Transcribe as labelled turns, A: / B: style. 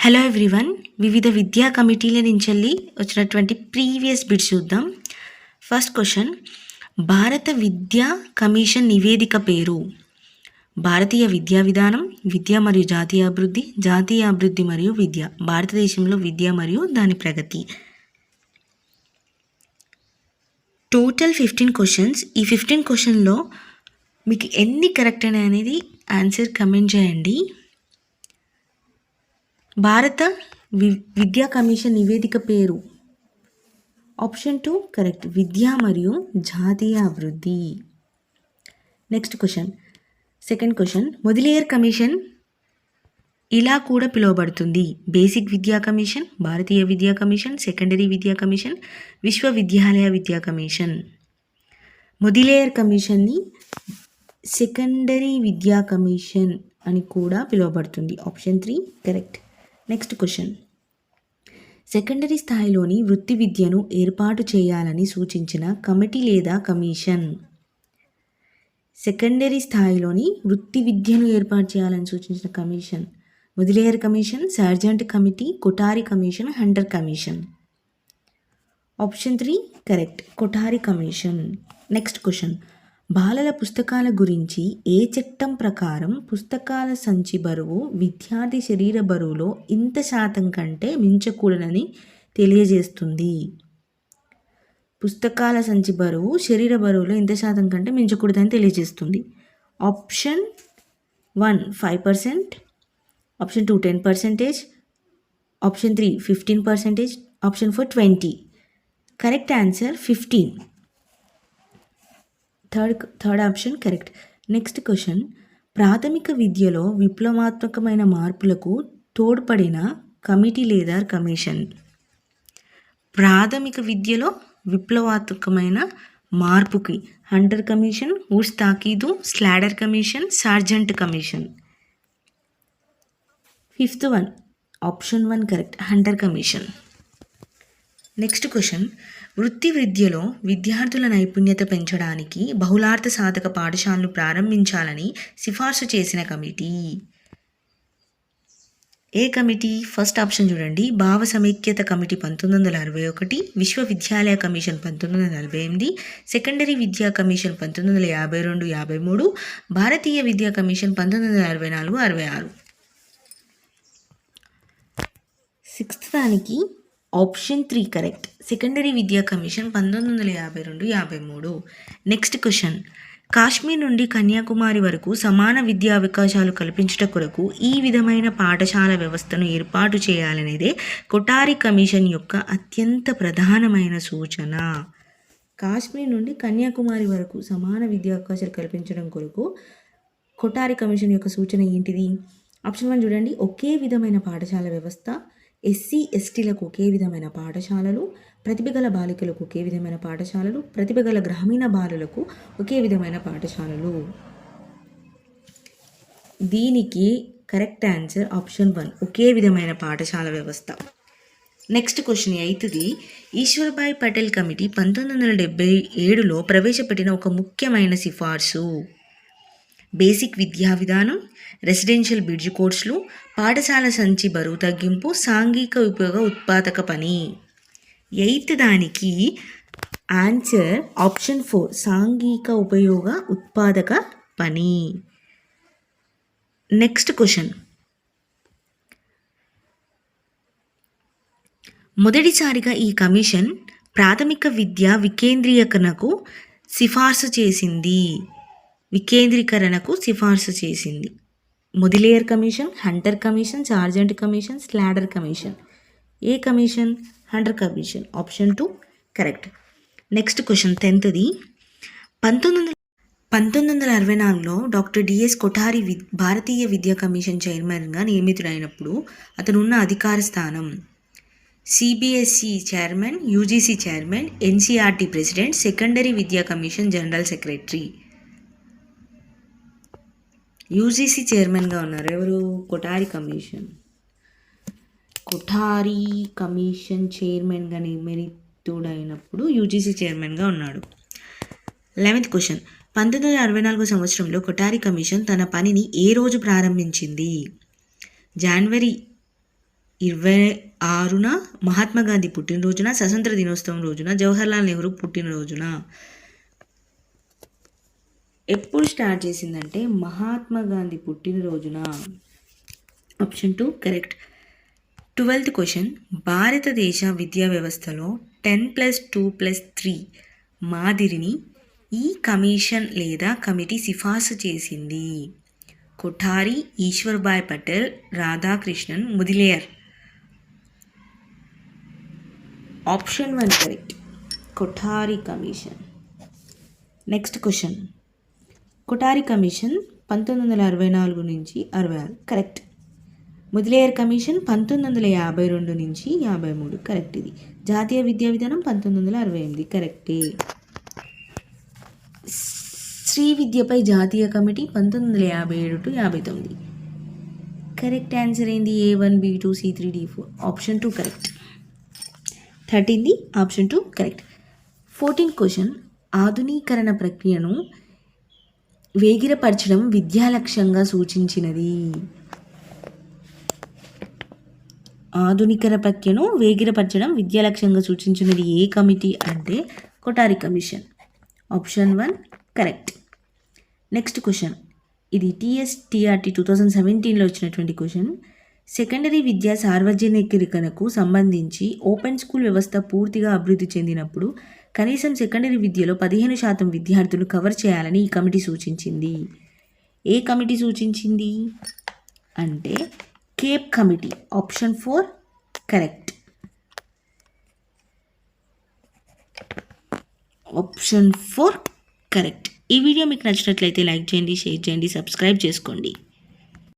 A: Hello everyone వివిధ విద్యా కమిటీల నుంచి వచ్చినటువంటి ప్రీవియస్ బిట్స్ చూద్దాం. ఫస్ట్ క్వశ్చన్ భారత విద్యా కమిషన్ నివేదిక పేరు. భారతీయ విద్యా విధానం విద్య మరియు జాతీయ అభివృద్ధి జాతీయ అభివృద్ధి మరియు విద్య భారతదేశంలో విద్య మరియు దాని ప్రగతి. టోటల్ ఫిఫ్టీన్ క్వశ్చన్స్ ఈ ఫిఫ్టీన్ క్వశ్చన్లో మీకు ఎన్ని కరెక్ట్ అనేది ఆన్సర్ కమెంట్ చేయండి. భారత వి విద్యా కమిషన్ నివేదిక పేరు. Option two correct. విద్య మరియు జాతీయ అభివృద్ధి. Next question. Second question. Mudaliar commission ఇలా కూడా పిలువబడుతుంది. బేసిక్ విద్యా కమిషన్ భారతీయ విద్యా కమిషన్ సెకండరీ విద్యా కమిషన్ విశ్వవిద్యాలయ విద్యా కమిషన్. మొదిలేయర్ కమిషన్ని సెకండరీ విద్యా కమిషన్ అని కూడా పిలువబడుతుంది. Option three correct. Next question secondary స్థాయిలోని వృత్తి విద్యను ఏర్పాటు చేయాలని సూచించిన కమిటీ లేదా కమిషన్? సెకండరీ స్థాయిలోని వృత్తి విద్యను ఏర్పాటు చేయాలని సూచించిన commission. Mudaliar commission Sargent committee Kothari commission Hunter commission option three correct Kothari commission next question బాలల పుస్తకాల గురించి ఏ చట్టం ప్రకారం పుస్తకాల సంచి బరువు విద్యార్థి శరీర బరువులో ఇంత శాతం కంటే మించకూడదని తెలియజేస్తుంది? పుస్తకాల సంచి బరువు శరీర బరువులో ఇంత శాతం కంటే మించకూడదని తెలియజేస్తుంది. Option one five percent. Option two ten percentage. Option three fifteen percentage. Option four twenty. Correct answer fifteen. Third third option correct next question ప్రాథమిక విద్యలో విప్లవాత్మకమైన మార్పులకు తోడ్పడిన కమిటీ లేదా కమిషన్? ప్రాథమిక విద్యలో విప్లవాత్మకమైన మార్పుకి. Hunter commission ఊడ్స్ తాకీదు Sadler commission Sargent commission fifth one option one correct Hunter commission next question వృత్తి విద్యలో విద్యార్థుల నైపుణ్యత పెంచడానికి బహుళార్థ సాధక పాఠశాలను ప్రారంభించాలని సిఫార్సు చేసిన కమిటీ. ఏ కమిటీ? ఫస్ట్ ఆప్షన్ చూడండి. భావ సమైక్యత కమిటీ పంతొమ్మిది వందల అరవై ఒకటి విశ్వవిద్యాలయ కమిషన్ పంతొమ్మిది వందల నలభై ఎనిమిది సెకండరీ విద్యా కమిషన్ పంతొమ్మిది వందల యాభై రెండు యాభై మూడు భారతీయ విద్యా కమిషన్ పంతొమ్మిది వందల అరవై నాలుగు అరవై ఆరు. సిక్స్త్ దానికి ఆప్షన్ త్రీ కరెక్ట్ సెకండరీ విద్యా కమిషన్ పంతొమ్మిది వందల యాభై రెండు యాభై మూడు. నెక్స్ట్ క్వశ్చన్ కాశ్మీర్ నుండి కన్యాకుమారి వరకు సమాన విద్యా అవకాశాలు కల్పించుట కొరకు ఈ విధమైన పాఠశాల వ్యవస్థను ఏర్పాటు చేయాలనేదే కొటారి కమిషన్ యొక్క అత్యంత ప్రధానమైన సూచన. కాశ్మీర్ నుండి కన్యాకుమారి వరకు సమాన విద్యా అవకాశాలు కల్పించడం కొరకు కొటారి కమిషన్ యొక్క సూచన ఏంటిది? ఆప్షన్ వన్ చూడండి. ఒకే విధమైన పాఠశాల వ్యవస్థ ఎస్సీ ఎస్టీలకు ఒకే విధమైన పాఠశాలలు ప్రతిభ గల బాలికలకు ఒకే విధమైన పాఠశాలలు ప్రతిభ గల గ్రామీణ బాలులకు ఒకే విధమైన పాఠశాలలు. దీనికి కరెక్ట్ ఆన్సర్ ఆప్షన్ వన్ ఒకే విధమైన పాఠశాల వ్యవస్థ. నెక్స్ట్ క్వశ్చన్ అవుతుంది ఈశ్వర్భాయ్ పటేల్ కమిటీ పంతొమ్మిది వందల డెబ్బై ఏడులో ప్రవేశపెట్టిన ఒక ముఖ్యమైన సిఫార్సు. బేసిక్ విద్యా విధానం రెసిడెన్షియల్ బిడ్జ్ కోర్సులు పాఠశాల సంచి బరువు తగ్గింపు సాంఘిక ఉపయోగ ఉత్పాదక పని. ఎయిత్ దానికి ఆన్సర్ ఆప్షన్ ఫోర్ సాంఘిక ఉపయోగ ఉత్పాదక పని. Next question. మొదటిసారిగా ఈ కమిషన్ ప్రాథమిక విద్య వికేంద్రీకరణకు సిఫార్సు చేసింది. వికేంద్రీకరణకు సిఫార్సు చేసింది. Mudaliar commission Hunter commission Sargent commission Sadler commission. ఏ commission? Hunter commission. Option two correct. Next question టెన్త్ది. పంతొమ్మిది వందల పంతొమ్మిది వందల అరవై నాలుగులో డాక్టర్ డిఎస్ కొఠారి వి భారతీయ విద్యా కమిషన్ చైర్మన్గా నియమితుడైనప్పుడు అతను ఉన్న అధికార స్థానం CBSE chairman UGC chairman NCERT president secondary విద్యా కమిషన్ జనరల్ సెక్రటరీ. యూజీసీ చైర్మన్గా ఉన్నారు. ఎవరు? కొఠారి కమిషన్. కొఠారి కమిషన్ చైర్మన్గా నియమితుడైనప్పుడు యూజీసీ చైర్మన్గా ఉన్నాడు. Eleventh question. పంతొమ్మిది వందల అరవై నాలుగు సంవత్సరంలో కొఠారి కమిషన్ తన పనిని ఏ రోజు ప్రారంభించింది? జనవరి ఇరవై ఆరున మహాత్మా గాంధీ పుట్టినరోజున స్వతంత్ర దినోత్సవం రోజున జవహర్లాల్ నెహ్రూ పుట్టినరోజున ఎప్పుడు స్టార్ట్ చేసిందంటే మహాత్మా గాంధీ పుట్టినరోజున. Option two correct twelfth question భారతదేశ విద్యా వ్యవస్థలో ten plus two plus three మాదిరిని ఈ కమిషన్ లేదా కమిటీ సిఫార్సు చేసింది. Kothari Ishwarbhai Patel Radhakrishnan Mudaliar option one correct Kothari commission. Next question Kothari commission పంతొమ్మిది వందల అరవై నాలుగు నుంచి అరవై ఆరు. కరెక్ట్. ముదిలేయర్ కమిషన్ పంతొమ్మిది వందల యాభై రెండు నుంచి యాభై మూడు. కరెక్ట్ ఇది. జాతీయ విద్యా విధానం పంతొమ్మిది వందల అరవై ఎనిమిది. కరెక్టే. స్త్రీ విద్యపై జాతీయ కమిటీ పంతొమ్మిది వందల యాభై ఏడు టు యాభై తొమ్మిది. కరెక్ట్ ఆన్సర్ ఏంది? A one B two C three D four. Option two correct. థర్టీన్ది option two correct. Fourteen question. ఆధునీకరణ ప్రక్రియను వేగిరపరచడం విద్యాలక్ష్యంగా సూచించినది. ఆధునికర ప్రక్రియను వేగిరపరచడం విద్యాలక్ష్యంగా సూచించినది ఏ కమిటీ అంటే Kothari commission. Option one correct. Next question. ఇది టీఎస్టీఆర్టీ టూ థౌజండ్ సెవెంటీన్లో వచ్చినటువంటి క్వశ్చన్. సెకండరీ విద్య సార్వజనికీకరణకు సంబంధించి ఓపెన్ స్కూల్ వ్యవస్థ పూర్తిగా అభివృద్ధి చెందినప్పుడు కనీసం సెకండరీ విద్యలో పదిహేను శాతం విద్యార్థులు కవర్ చేయాలని ఈ కమిటీ సూచించింది. ఏ కమిటీ సూచించింది? అంటే Cape committee option four correct. Option four correct. ఈ వీడియో మీకు నచ్చినట్లయితే లైక్ చేయండి షేర్ చేయండి సబ్స్క్రైబ్ చేసుకోండి.